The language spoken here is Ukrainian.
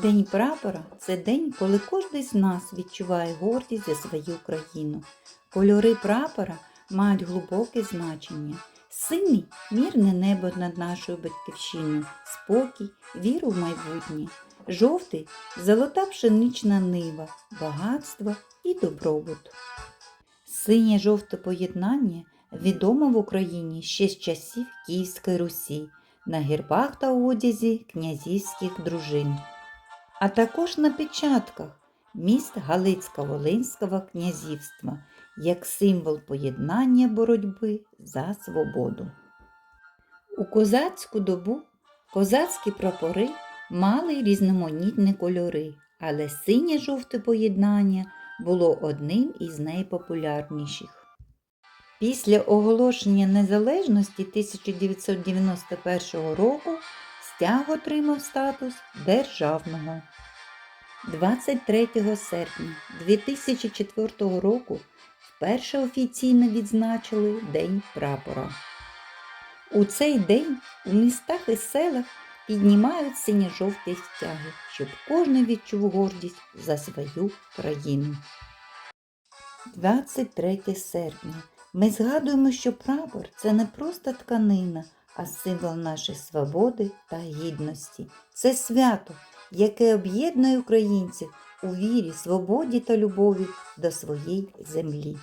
День прапора це день, коли кожен з нас відчуває гордість за свою країну. Кольори прапора мають глибоке значення. Синій мірне небо над нашою батьківщиною, спокій, віру в майбутнє. Жовтий золота пшенична нива, багатство і добробут. Синє жовте поєднання відомо в Україні ще з часів Київської Русі на гербах та одязі князівських дружин, а також на печатках міст Галицько-Волинського князівства як символ поєднання боротьби за свободу. У козацьку добу козацькі прапори мали різноманітні кольори, але синє-жовте поєднання було одним із найпопулярніших. Після оголошення незалежності 1991 року стяг отримав статус державного. 23 серпня 2004 року вперше офіційно відзначили День прапора. У цей день у містах і селах піднімають синьо-жовті стяги, щоб кожен відчув гордість за свою країну. 23 серпня. Ми згадуємо, що прапор це не просто тканина, а символ нашої свободи та гідності. Це свято, яке об'єднує українців у вірі, свободі та любові до своєї землі.